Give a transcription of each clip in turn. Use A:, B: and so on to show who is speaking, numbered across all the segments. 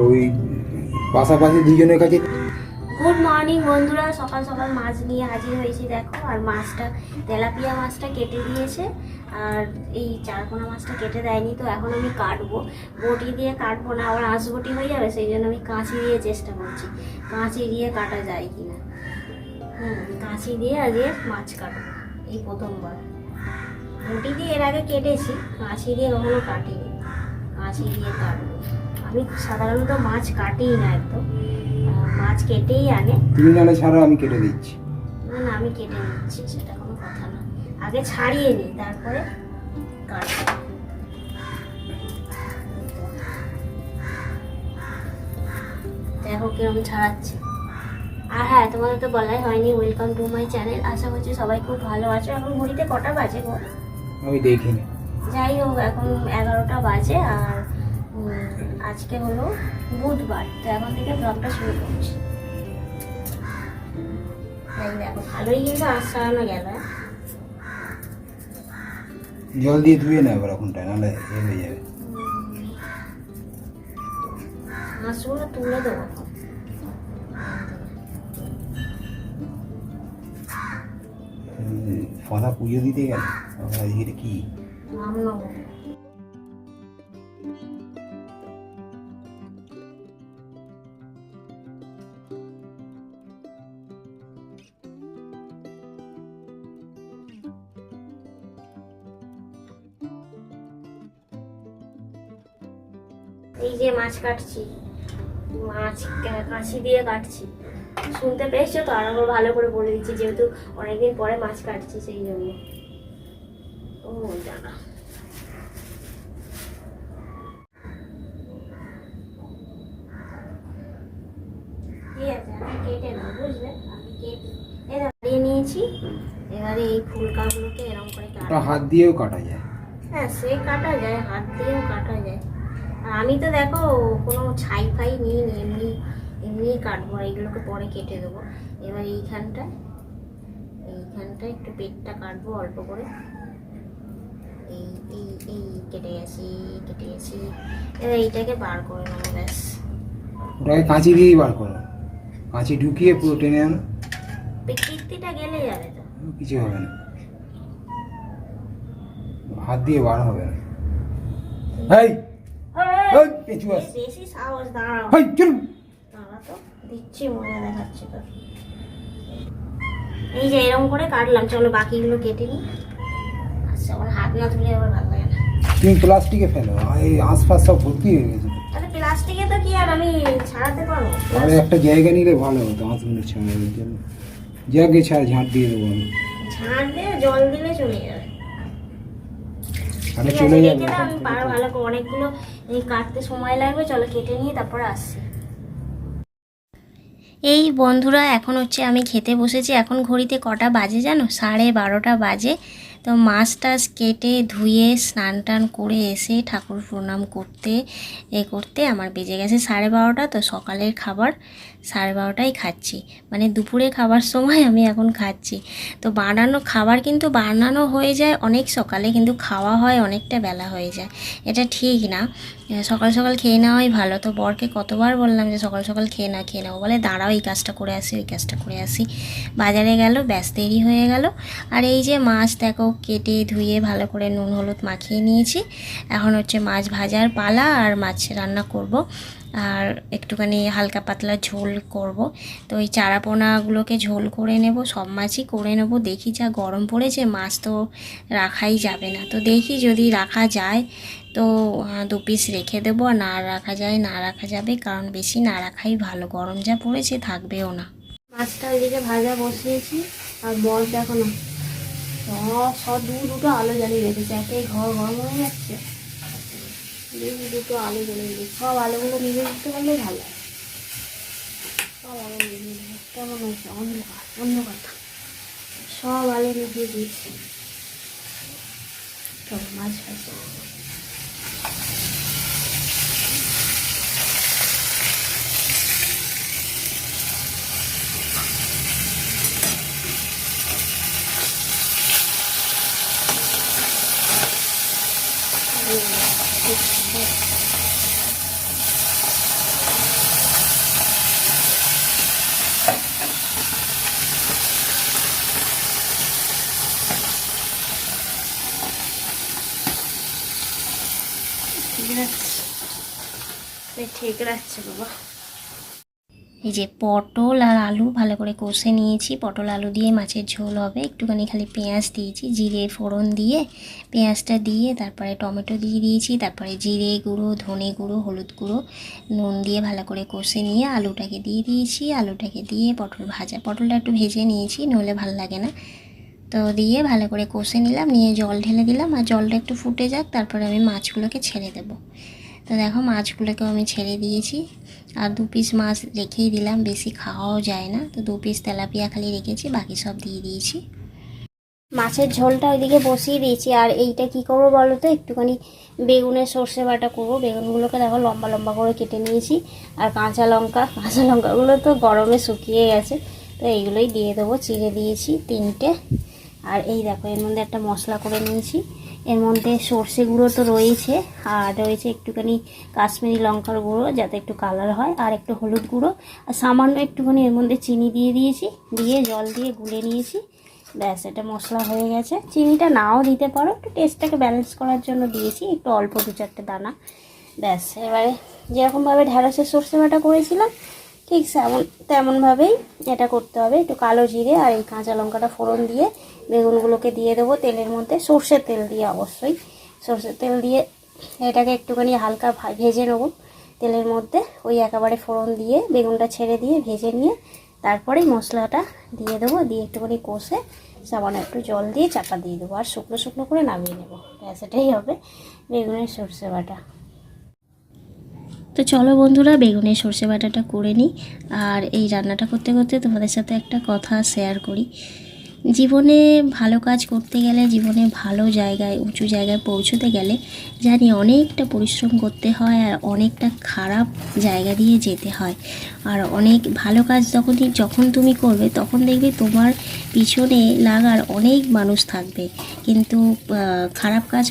A: ওই পাশাপাশি দুজনের কাছে
B: গুড মর্নিং বন্ধুরা। সকাল সকাল মাছ নিয়ে হাজির হয়েছি, দেখো। আর মাছটা, তেলাপিয়া মাছটা কেটে দিয়েছে। আর এই চারকোনা মাছটা কেটে দেয়নি তো, এখন আমি কাটবো। বটি দিয়ে কাটবো না, আবার আঁশ বটি হয়ে যাবে, সেই জন্য আমি কাঁচি দিয়ে চেষ্টা করছি। কাঁচি দিয়ে কাটা যায় কিনা। হুম, কাঁচি দিয়ে আজকে মাছ কাটবো, এই প্রথমবার। বটি দিয়ে এর আগে কেটেছি, কাঁচি দিয়ে কখনো কাটিনি। কাঁচি দিয়ে কাটবো। আমি সাধারণত মাছ কাটিই না একদম। মাছ কেটেই আনে।
A: তুমি নাহলে ছাড়ো আমি কেটে দিচ্ছি।
B: না না আমি কেটে নিচ্ছি সেটা কোনো কথা না। আগে ছাড়িয়ে নিই তারপরে কাটবো। দেখো কীরকম ছাড়াচ্ছে। আর হ্যাঁ তোমাদের তো বলাই হয়নি ওয়েলকাম টু মাই চ্যানেল আশা করছি সবাই খুব ভালো আছো। এখন ঘড়িতে কটা বাজে গো
A: আমি দেখিনি।
B: যাই হোক এখন এগারোটা বাজে আর আজকে হলো বুধবার তো এখন থেকে ব্লগটা শুরু করছি। দেখো ভালোই কিন্তু আশ সারানো গেল হ্যাঁ?
A: জল দিয়ে ধুয়ে নেব এবার ওখানটা নাহলে এ হয়ে যাবে।
B: তুলে দেবো।
A: ফদা পুজো দিতে গেল? কি?
B: নাম নেব এই যে মাছ কাটছি মাছ কাঁচি দিয়ে কাটছি। শুনতে পেয়েছ তো? আর আবার ভালো করে বলে দিচ্ছি যেহেতু অনেকদিন পরে মাছ কাটছি সেই জন্য। ও নিয়েছি এবারে এই এরকম করে
A: হাত দিয়েও কাটা যায়।
B: হ্যাঁ সে কাটা যায় হাত দিয়েও কাটা যায়। আর আমি তো দেখো কোনো ছাই ফাই নিই নি এমনি এমনি কাটবো আর এইগুলোকে পরে কেটে দেবো। এবার এইখানটায় এইখানটায় একটু পেটটা কাটবো অল্প করে। এই এই এই কেটে গেছি কেটে গেছি। এবার এইটাকে বার করে নেব ব্যাস।
A: ওটাকে কাঁচি দিয়েই বার করো। কাঁচি ঢুকিয়ে পুরো টেনে আনো।
B: কীর্তিটা গেলে যাবে তো।
A: কিছু হবে না। হাত দিয়ে বার হবে না। হেই হেই, পেঁচু আস
B: বেশি সাহস দাঁড়াও
A: হেই চলুন
B: দাঁড়া তো দিচ্ছি মজা দেখাচ্ছি তো এই যে এরকম করে কাটলাম চলো বাকিগুলো কেটে নিই আচ্ছা আমার হাত না তুলে আবার ভালো লাগে না
A: তুমি প্লাস্টিকে ফেলো এই আশপাশ সব ভর্তি হয়ে গেছে
B: তাহলে প্লাস্টিকে তো কি আর আমি ছাড়াতে পারব
A: আর একটা জায়গা নিলে ভালো হতো ছাড়ানোর জন্য ছাড় ঝাঁট দিয়ে দেবো আমি
B: দিয়ে জল দিলে চলে যাবে
A: আরে চলে যাবে
B: অনেকগুলো এই কাটতে সময় লাগবে, চলো কেটে নিয়ে তারপর আসছি। এই বন্ধুরা, এখন হচ্ছে আমি খেতে বসেছি। এখন ঘড়িতে কটা বাজে জানো? সাড়ে বারোটা বাজে। তো মাছ টাছ কেটে ধুয়ে, স্নান টান করে এসে ঠাকুর প্রণাম করতে, এ করতে আমার বেজে গেছে সাড়ে বারোটা। তো সকালের খাবার সাড়ে বারোটাই খাচ্ছি। মানে দুপুরে খাবার সময় আমি এখন খাচ্ছি। তো বানানো, খাবার কিন্তু বানানো হয়ে যায় অনেক সকালে, কিন্তু খাওয়া হয় অনেকটা বেলা হয়ে যায়। এটা ঠিক না। সকাল সকাল খেয়ে নেওয়াই ভালো। তো বরকে কতবার বললাম যে, সকাল সকাল খেয়ে না, খেয়ে নেব বলে, দাঁড়াও, এই কাজটা করে আসি, ওই কাজটা করে আসি। বাজারে গেল, ব্যাস, দেরি হয়ে গেল। আর এই যে মাছ, দেখো, কেটে, ধুয়ে, ভালো করে নুন, হলুদ মাখিয়ে নিয়েছি। এখন হচ্ছে মাছ ভাজার পালা, আর মাছ রান্না করব। আর একটুখানি হালকা পাতলা ঝোল করব। তো ওই চারাপোনাগুলোকে ঝোল করে নেব, সব মাছই করে নেব। দেখি যা গরম পড়েছে, মাছ তো রাখাই যাবে না। তো দেখি যদি রাখা যায় তো দু পিস রেখে দেবো। না রাখা যায়, না রাখা যাবে, কারণ বেশি না রাখাই ভালো। গরম যা পড়েছে, থাকবেও না। মাছটা ওইদিকে ভাজা বসিয়েছি, আর বর দেখো না সব দু দুটো আলো জ্বালিয়ে রেখেছে, একেই ঘর গরম হয়ে যাচ্ছে। দু দুটো আলু জ্বালিয়ে রেখেছে সব আলোগুলো নিজে দিতে পারলে ভালো হয়। সব আলু নিজে দিবে কেমন হয়েছে? অন্ধকার অন্য কথা সব আলো নিজে দিয়েছি। সব মাছ ভাজা ঠিক এই যে পটল আর আলু ভালো করে কষে নিয়েছি। পটল, আলু দিয়ে মাছের ঝোল হবে। একটুখানি খালি পেঁয়াজ দিয়েছি, জিরে ফোড়ন দিয়ে। পেঁয়াজটা দিয়ে তারপরে টমেটো দিয়ে দিয়েছি, তারপরে জিরে গুঁড়ো, ধনে গুঁড়ো, হলুদ গুঁড়ো, নুন দিয়ে ভালো করে কষে নিয়ে আলুটাকে দিয়ে দিয়েছি। আলুটাকে দিয়ে পটল ভাজা, পটলটা একটু ভেজে নিয়েছি, নইলে ভালো লাগে না। তো দিয়ে ভালো করে কষে নিলাম, নিয়ে জল ঢেলে দিলাম আর জলটা একটু ফুটে যাক, তারপরে আমি মাছগুলোকে ছেড়ে দেবো। তো দেখো মাছগুলোকেও আমি ছেড়ে দিয়েছি আর দু পিস মাছ রেখেই দিলাম, বেশি খাওয়াও যায় না। তো দু পিস তেলাপিয়া খালি রেখেছি, বাকি সব দিয়ে দিয়েছি। মাছের ঝোলটা ওইদিকে বসিয়ে দিয়েছি আর এইটা কি করব বলো তো? একটুখানি বেগুনের সর্ষে বাটা করব। বেগুনগুলোকে দেখো লম্বা লম্বা করে কেটে নিয়েছি আর কাঁচা লঙ্কা, কাঁচা লঙ্কাগুলো তো গরমে শুকিয়ে গেছে। তো এইগুলোই দিয়ে দেবো, চিড়ে দিয়েছি তিনটে। আর এই দেখো, এর মধ্যে একটা মশলা করে নিয়েছি। এর মধ্যে সর্ষে গুঁড়ো তো রয়েছে, আর রয়েছে একটুখানি কাশ্মীরি লঙ্কার গুঁড়ো, যাতে একটু কালার হয়, আর একটু হলুদ গুঁড়ো। আর সামান্য একটুখানি এর মধ্যে চিনি দিয়ে দিয়েছি, দিয়ে জল দিয়ে গুলে নিয়েছি। ব্যাস, এটা মশলা হয়ে গেছে। চিনিটা নাও দিতে পারো, একটু টেস্টটাকে ব্যালেন্স করার জন্য দিয়েছি, একটু অল্প দু চারটে দানা। ব্যাস, এবারে যেরকমভাবে ঢ্যাঁড়সের সর্ষে বাটা করেছিলাম ঠিক তেমন তেমনভাবেই এটা করতে হবে। একটু কালো জিরে আর এই কাঁচা লঙ্কাটা ফোড়ন দিয়ে বেগুনগুলোকে দিয়ে দেবো তেলের মধ্যে। সর্ষের তেল দিয়ে অবশ্যই। সর্ষের তেল দিয়ে এটাকে একটুখানি হালকা ভেজে নেব। তেলের মধ্যে ওই একেবারে ফোড়ন দিয়ে বেগুনটা ছেড়ে দিয়ে ভেজে নিয়ে তারপরেই মশলাটা দিয়ে দেবো। দিয়ে একটুখানি কষে সামান্য একটু জল দিয়ে চাপা দিয়ে দেবো। আর শুকনো শুকনো করে নামিয়ে নেব। ব্যাস, এটাই হবে বেগুনের সর্ষে বাটা। তো চলো বন্ধুরা, বেগুনের সর্ষে বাটাটা করে নিই। আর এই রান্নাটা করতে করতে তোমাদের সাথে একটা কথা শেয়ার করি। জীবনে ভালো কাজ করতে গেলে, জীবনে ভালো জায়গায়, উঁচু জায়গায় পৌঁছতে গেলে জানি অনেকটা পরিশ্রম করতে হয় আর অনেকটা খারাপ জায়গা দিয়ে যেতে হয়। আর অনেক ভালো কাজ যখনই যখন তুমি করবে, তখন দেখবে তোমার পিছনে লাগার অনেক মানুষ থাকবে। কিন্তু খারাপ কাজ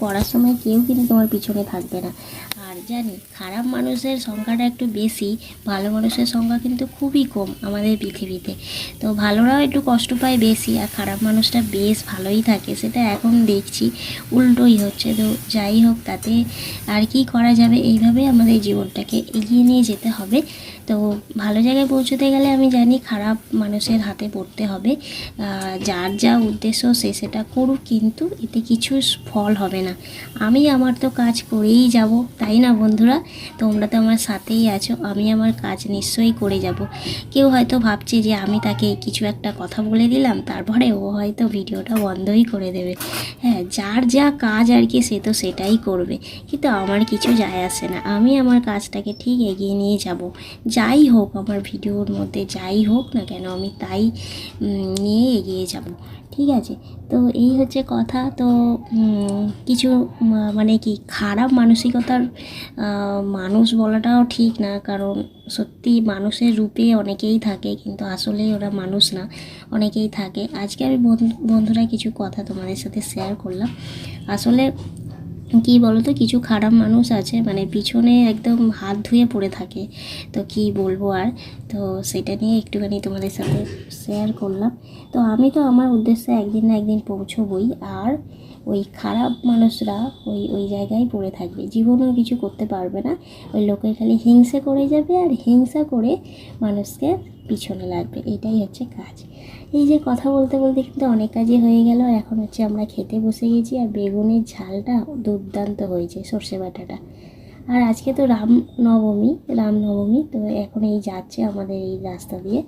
B: করার সময় কেউ কিন্তু তোমার পিছনে থাকবে না। জানি, খারাপ মানুষের সংখ্যাটা একটু বেশি, ভালো মানুষের সংখ্যা কিন্তু খুবই কম আমাদের পৃথিবীতে। তো ভালোরাও একটু কষ্ট পায় বেশি, আর খারাপ মানুষটা বেশ ভালোই থাকে, সেটা এখন দেখছি, উল্টোই হচ্ছে। তো যাই হোক, তাতে আর কি করা যাবে এইভাবে আমাদের জীবনটাকে এগিয়ে নিয়ে যেতে হবে। তো ভালো জায়গায় পৌঁছতে গেলে আমি জানি খারাপ মানুষের হাতে পড়তে হবে। যার যা উদ্দেশ্য সে সেটা করুক, কিন্তু এতে কিছু ফল হবে না। আমি আমার তো কাজ করেই যাব, তাই না বন্ধুরা, তোমরা তো আমার সাথেই আছো, আমি আমার কাজ নিশ্চয়ই করে যাব। কেউ হয়তো ভাবছে যে আমি তাকে কিছু একটা কথা বলে দিলাম, তারপরে ও হয়তো ভিডিওটা বন্ধই করে দেবে। হ্যাঁ যার যা কাজ আর কি, সে তো সেটাই করবে। কিন্তু আমার কিছু যায় আসে না, আমি আমার কাজটাকে ঠিক এগিয়ে নিয়ে যাব। যাই হোক, আমার ভিডিওর মধ্যে যাই হোক না কেন, আমি তাই নিয়ে এগিয়ে যাব। ঠিক আছে? তো এই হচ্ছে কথা। তো কিছু মানে কি, খারাপ মানসিকতার মানুষ বলাটাও ঠিক না। কারণ সত্যি মানুষের রূপে অনেকেই থাকে, কিন্তু আসলে ওরা মানুষ না। অনেকেই থাকে। আজকে আমি বন্ধু- বন্ধুরা কিছু কথা তোমাদের সাথে শেয়ার করলাম। আসলে কি তো কিছু খারাপ মানুষ আছে মানে পিছনে একদম হাত ধুয়ে পড়ে থাকে। তো কি বলব আর? তো সেটা নিয়ে একটুখানি তোমাদের সাথে শেয়ার করলাম। তো আমি তো আমার উদ্দেশ্যে একদিন না একদিন পৌঁছবই। আর ওই খারাপ মানুষরা ওই ওই জায়গায় পড়ে থাকবে। জীবনেও কিছু করতে পারবে না। ওই লোকে খালি হিংসা করে যাবে আর হিংসা করে মানুষকে পিছনে লাগবে। এটাই হচ্ছে কাজ। এই যে কথা বলতে বলতে কিন্তু অনেক কাজই হয়ে গেল। এখন হচ্ছে আমরা খেতে বসে গেছি আর বেগুনের ঝালটা দুর্দান্ত হয়েছে সর্ষে বাটাটা। আর আজকে তো রাম নবমী রাম নবমী তো এখন এই যাচ্ছে আমাদের এই রাস্তা দিয়ে।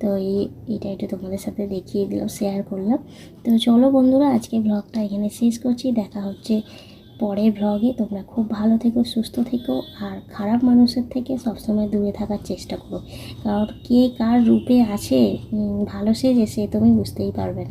B: তো এই, এটা একটু তোমাদের সাথে দেখিয়ে দিলাম শেয়ার করলাম। তো চলো বন্ধুরা, আজকে ব্লগটা এখানে শেষ করছি। দেখা হচ্ছে পরের ব্লগে তোমরা খুব ভালো থেকো, সুস্থ থেকো, আর খারাপ মানুষের থেকে সবসময় দূরে থাকার চেষ্টা করো। কারণ কে কার রূপে আছে ভালো সেজে সে তুমি বুঝতেই পারবে না।